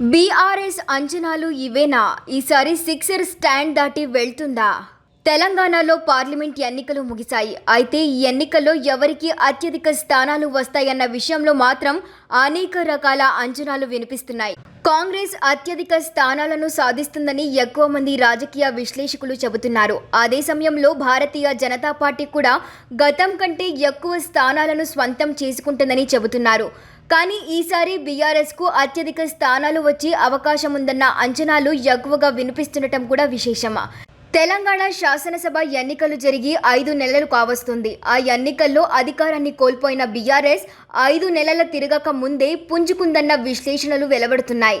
BRS అంచనాలు ఇవేనా? ఈసారి సిక్సర్ స్టాండ్ దాటి వెళ్తుందా? తెలంగాణలో పార్లమెంట్ ఎన్నికలు ముగిశాయి. అయితే ఈ ఎన్నికల్లో ఎవరికి అత్యధిక స్థానాలు వస్తాయన్న విషయంలో మాత్రం అనేక రకాల అంచనాలు వినిపిస్తున్నాయి. కాంగ్రెస్ అత్యధిక స్థానాలను సాధిస్తుందని ఎక్కువ మంది రాజకీయ విశ్లేషకులు చెబుతున్నారు. అదే సమయంలో భారతీయ జనతా పార్టీ కూడా గతం కంటే ఎక్కువ స్థానాలను స్వంతం చేసుకుంటుందని చెబుతున్నారు. కానీ ఈసారి బీఆర్ఎస్కు అత్యధిక స్థానాలు వచ్చే అవకాశం ఉందన్న అంచనాలు ఎక్కువగా వినిపిస్తుండటం కూడా విశేషమా? తెలంగాణ శాసనసభ ఎన్నికలు జరిగి ఐదు నెలలు కావస్తుంది. ఆ ఎన్నికల్లో అధికారాన్ని కోల్పోయిన బీఆర్ఎస్ ఐదు నెలల తిరగక ముందే పుంజుకుందన్న విశ్లేషణలు వెలువడుతున్నాయి.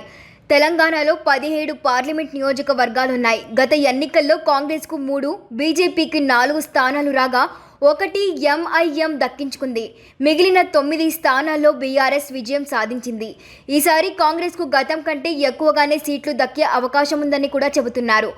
తెలంగాణలో పదిహేడు పార్లమెంట్ నియోజకవర్గాలున్నాయి. గత ఎన్నికల్లో కాంగ్రెస్కు మూడు బీజేపీకి నాలుగు స్థానాలు రాగా ఒకటి ఎంఐఎం దక్కించుకుంది. మిగిలిన తొమ్మిది స్థానాల్లో బీఆర్ఎస్ విజయం సాధించింది. ఈసారి కాంగ్రెస్కు గతం కంటే ఎక్కువగానే సీట్లు దక్కే అవకాశం ఉందని కూడా చెబుతున్నారు.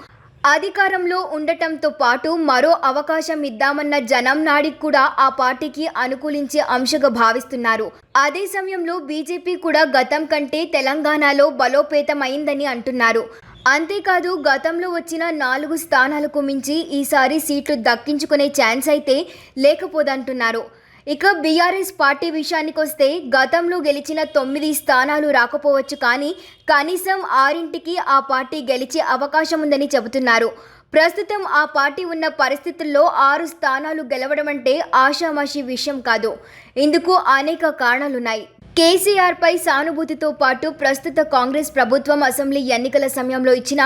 అధికారంలో ఉండటంతో పాటు మరో అవకాశం ఇద్దామన్న జనం నాడికి కూడా ఆ పార్టీకి అనుకూలించే అంశగా భావిస్తున్నారు. అదే సమయంలో బీజేపీ కూడా గతం కంటే తెలంగాణలో బలోపేతమైందని అంటున్నారు. అంతేకాదు గతంలో వచ్చిన నాలుగు స్థానాలకు మించి ఈసారి సీట్లు దక్కించుకునే ఛాన్స్ అయితే లేకపోదంటున్నారు. ఇక బీఆర్ఎస్ పార్టీ విషయానికొస్తే గతంలో గెలిచిన తొమ్మిది స్థానాలు రాకపోవచ్చు కానీ కనీసం ఆరింటికి ఆ పార్టీ గెలిచే అవకాశం ఉందని చెబుతున్నారు. ప్రస్తుతం ఆ పార్టీ ఉన్న పరిస్థితుల్లో ఆరు స్థానాలు గెలవడం అంటే ఆషామాషి విషయం కాదు. ఇందుకు అనేక కారణాలున్నాయి. కేసీఆర్ పై సానుభూతితో పాటు ప్రస్తుత కాంగ్రెస్ ప్రభుత్వం అసెంబ్లీ ఎన్నికల సమయంలో ఇచ్చిన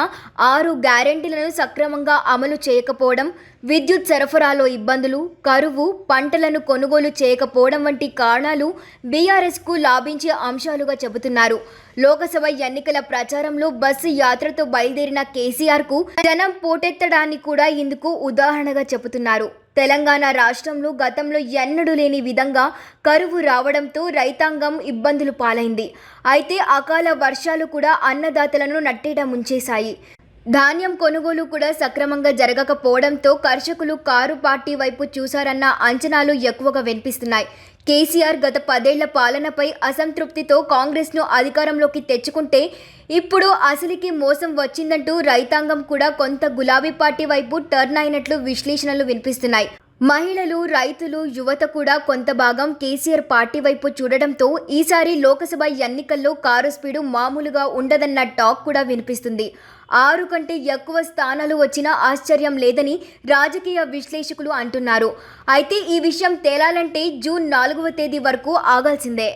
ఆరు గ్యారెంటీలను సక్రమంగా అమలు చేయకపోవడం విద్యుత్ సరఫరాలో ఇబ్బందులు కరువు పంటలను కొనుగోలు చేయకపోవడం వంటి కారణాలు బీఆర్ఎస్కు లాభించే అంశాలుగా చెబుతున్నారు. లోకసభ ఎన్నికల ప్రచారంలో బస్సు యాత్రతో బయలుదేరిన కేసీఆర్కు జనం పోటెత్తడాన్ని కూడా ఇందుకు ఉదాహరణగా చెబుతున్నారు. తెలంగాణ రాష్ట్రంలో గతంలో ఎన్నడూ లేని విధంగా కరువు రావడంతో రైతాంగం ఇబ్బందులు పాలైంది. అయితే అకాల వర్షాలు కూడా అన్నదాతలను నట్టేట ముంచేశాయి. ధాన్యం కొనుగోలు కూడా సక్రమంగా జరగకపోవడంతో కర్షకులు కారు పార్టీ వైపు చూశారన్న అంచనాలు ఎక్కువగా వినిపిస్తున్నాయి. కేసీఆర్ గత పదేళ్ళ పాలనపై అసంతృప్తితో కాంగ్రెస్ను అధికారంలోకి తెచ్చుకుంటే ఇప్పుడు అసలుకి మోసం వచ్చిందంటూ రైతాంగం కూడా కొంత గులాబీ పార్టీ వైపు టర్న్ అయినట్లు విశ్లేషణలు వినిపిస్తున్నాయి. మహిళలు రైతులు యువత కూడా కొంత భాగం కేసీఆర్ పార్టీ వైపు చూడడంతో ఈసారి లోకసభ ఎన్నికల్లో కారు స్పీడు మామూలుగా ఉండదన్న టాక్ కూడా వినిపిస్తుంది. ఆరు కంటే ఎక్కువ స్థానాలు వచ్చినా ఆశ్చర్యం లేదని రాజకీయ విశ్లేషకులు అంటున్నారు. అయితే ఈ విషయం తేలాలంటే జూన్ నాలుగవ తేదీ వరకు ఆగాల్సిందే.